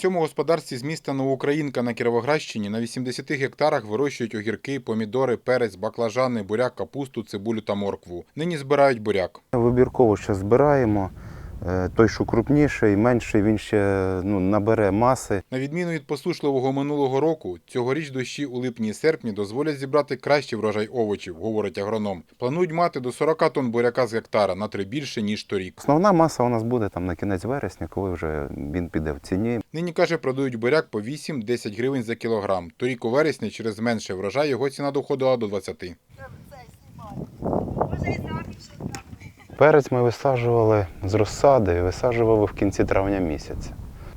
цьому господарстві з міста Новоукраїнка на Кіровоградщині на 80 гектарах вирощують огірки, помідори, перець, баклажани, буряк, капусту, цибулю та моркву. Нині збирають буряк. Вибірково ще збираємо. Е, Той, що крупніший, менший, він ще ну, набере маси. На відміну від посушливого минулого року, цьогоріч дощі у липні-серпні дозволять зібрати кращий врожай овочів, говорить агроном. Планують мати до 40 тонн буряка з гектара на три більше ніж торік. Основна маса у нас буде там на кінець вересня, коли вже він піде в ціні. Нині каже, продають буряк по 8-10 гривень за кілограм. Торік у вересні через менший врожай його ціна доходила до 20. Перець ми висаджували з розсади, висаджували в кінці травня місяця.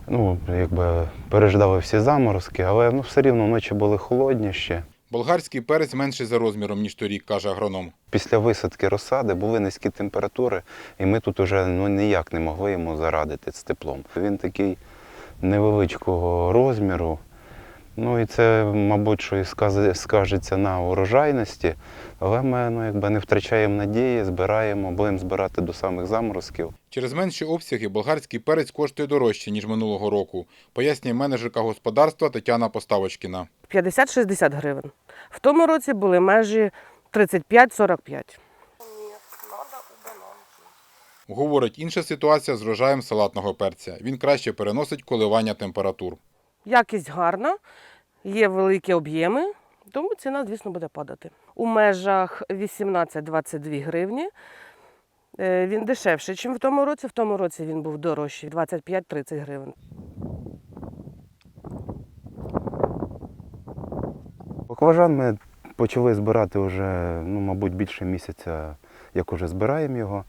Ну, якби переждали всі заморозки, але ну, все рівно ночі були холодні ще. Болгарський перець менший за розміром, ніж торік, каже агроном. Після висадки розсади були низькі температури, і ми тут уже ну, ніяк не могли йому зарадити з теплом. Він такий невеличкого розміру. Ну і це, мабуть, що і скажеться на урожайності, але ми ну, якби не втрачаємо надії, збираємо, будемо збирати до самих заморозків. Через менші обсяги болгарський перець коштує дорожче, ніж минулого року, пояснює менеджерка господарства Тетяна Поставочкіна. 50-60 гривень. В тому році були межі 35-45. Говорить, інша ситуація з врожаєм салатного перця. Він краще переносить коливання температур. Якість гарна, є великі об'єми, тому ціна, звісно, буде падати. У межах 18-22 гривні. Е, Він дешевший, ніж в тому році. В тому році він був дорожчий 25-30 гривень. Баклажан ми почали збирати вже, ну, мабуть, більше місяця, як уже збираємо його.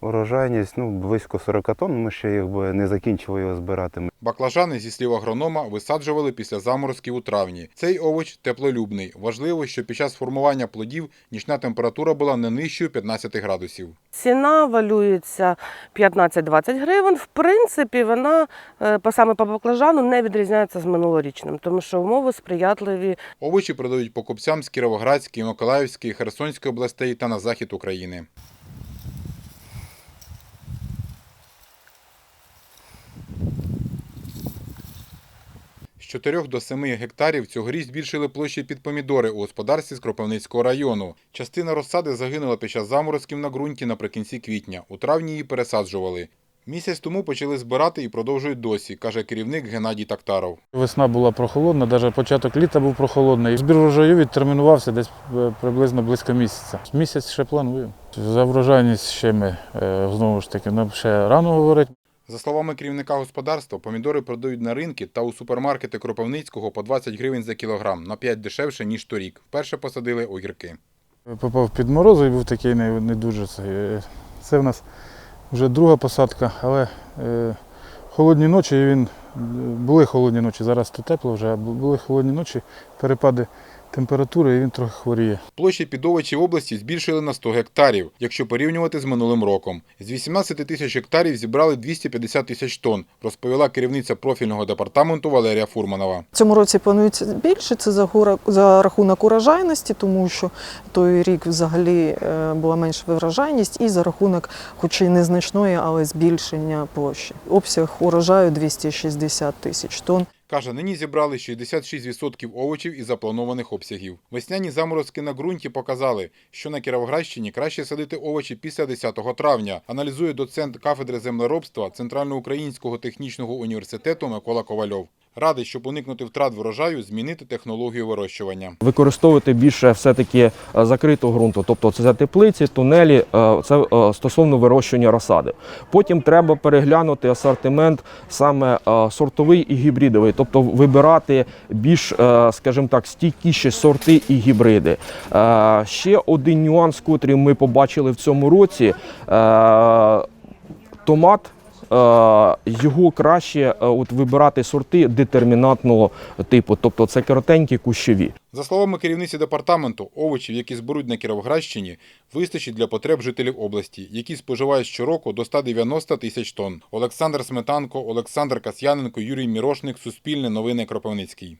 Урожайність ну, близько 40 тонн, ми ще якби не закінчили його збирати. Баклажани, зі слів агронома, висаджували після заморозків у травні. Цей овоч теплолюбний. Важливо, що під час формування плодів нічна температура була не нижчою 15 градусів. Ціна валюється 15-20 гривень. В принципі, вона е, по саме по баклажану не відрізняється з минулорічним, тому що умови сприятливі Овочі продають покупцям з Кіровоградської, Миколаївської, Херсонської областей та на захід України. 4 до 7 гектарів цьогоріч збільшили площі під помідори у господарстві з Кропивницького району. Частина розсади загинула під час заморозків на ґрунті наприкінці квітня. У травні її пересаджували. Місяць тому почали збирати і продовжують досі, каже керівник Геннадій Тактаров. Весна була прохолодна, навіть початок літа був прохолодний. Збір врожаю відтермінувався десь е, приблизно близько місяця. Місяць ще планую. За врожайність ще ми е, знову ж таки нам ще рано говорити. За словами керівника господарства, помідори продають на ринки та у супермаркети Кропивницького по 20 гривень за кілограм, на 5 дешевше, ніж торік. Вперше посадили огірки. Попав під морозу і був такий не, не дуже. Це, е, в нас вже друга посадка, але е, холодні ночі він е, були холодні ночі. Зараз то тепло вже, а були холодні ночі, перепади температури, і він трохи хворіє. Площі під овочі в області збільшили на 100 гектарів, якщо порівнювати з минулим роком. З 18 тисяч гектарів зібрали 250 тисяч тонн, розповіла керівниця профільного департаменту Валерія Фурманова. Цьому році планується більше. Це за, гора- за рахунок урожайності, тому що той рік взагалі е, була менша врожайність, і за рахунок, хоч і незначної, але збільшення площі. Обсяг урожаю 260 тисяч тонн. Каже, нині зібрали 66% овочів із запланованих обсягів. Весняні заморозки на ґрунті показали, що на Кіровоградщині краще садити овочі після 10 травня, аналізує доцент кафедри землеробства Центральноукраїнського технічного університету Микола Ковальов. Радить, щоб уникнути втрат врожаю, змінити технологію вирощування. використовувати більше все-таки е, закритого ґрунту, тобто це теплиці, тунелі, е, це е, стосовно вирощування розсади. Потім треба переглянути асортимент саме сортовий і гібридовий, тобто вибирати більш, скажімо так, стійкіші сорти і гібриди. Ще один нюанс, котрий ми побачили в цьому році. Томат його краще е, от вибирати сорти детермінатного типу, тобто це коротенькі кущові. За словами керівниці департаменту, овочів, які зберуть на Кіровоградщині, вистачить для потреб жителів області, які споживають щороку до 190 тисяч тонн. Олександр Сметанко, Олександр Касьяненко, Юрій Мірошник, Суспільне новини Кропивницький.